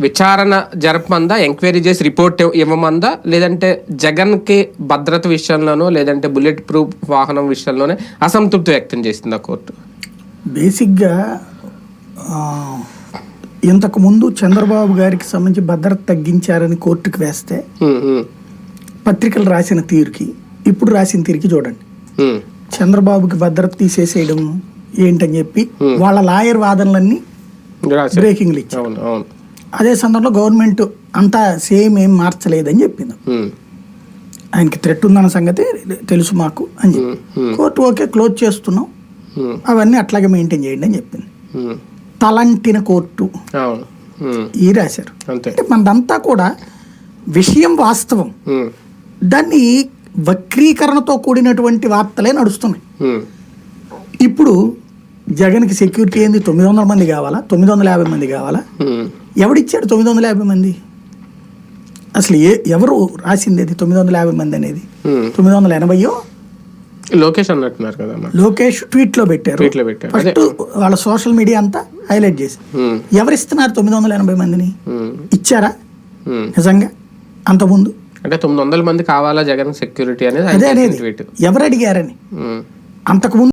విచారణ జరపమందా? ఎంక్వైరీ చేసి రిపోర్ట్ ఇవ్- ఇవ్వమందా? లేదంటే జగన్కి భద్రత విషయంలోనో లేదంటే బుల్లెట్ ప్రూఫ్ వాహనం విషయంలోనే అసంతృప్తి వ్యక్తం చేసిందా కోర్టు? బేసిక్గా ఆ, ఇంతకు ముందు చంద్రబాబు గారికి సంబంధించి భద్రత తగ్గించారని కోర్టుకు వేస్తే పత్రికలు రాసిన తీరుకి ఇప్పుడు రాసిన తీరుకి చూడండి. చంద్రబాబుకి భద్రత తీసేసేయడం ఏంటని చెప్పి వాళ్ళ లాయర్ వాదనలన్నీ. బ్రేకింగ్లు ఇచ్చారు. అదే సందర్భంలో గవర్నమెంట్ అంతా సేమ్ ఏం మార్చలేదని చెప్పింది. ఆయనకి థ్రెట్ ఉందన్న సంగతి తెలుసు మాకు అని చెప్పి. కోర్టు ఓకే క్లోజ్ చేస్తున్నాం. అవన్నీ అట్లాగే మెయింటైన్ చేయండి అని చెప్పింది. తలంటిన కోర్టు ఈ రాశారు. అంటే మనదంతా కూడా విషయం వాస్తవం. దాన్ని వక్రీకరణతో కూడినటువంటి వార్తలే నడుస్తున్నాయి. ఇప్పుడు జగన్కి సెక్యూరిటీ ఏంది? తొమ్మిది వందల మంది కావాలా? తొమ్మిది వందల యాభై మంది కావాలా? ఎవడిచ్చాడు తొమ్మిది వందల యాభై మంది? అసలు ఏ ఎవరు రాసింది అది తొమ్మిది వందల యాభై మంది అనేది. తొమ్మిది వందల ఎనభైయో? లోకేష్ అన్నట్టున్నారు కదా లోకేష్ ట్వీట్లో పెట్టారు. Tweet లో పెట్టారు. ఫస్ట్ వాళ్ళ సోషల్ మీడియా అంతా హైలైట్ చేసి. ఉమ్, ఎవరిస్తున్నారు తొమ్మిది వందల ఎనభై మందిని? ఇచ్చారా. నిజంగా? అంతకుముందు అంటే తొమ్మిది వందల మంది కావాలా జగన్ సెక్యూరిటీ అనేది అదే అనేది. ట్వీట్ ఎవరు అడిగారని? అంతకుముందు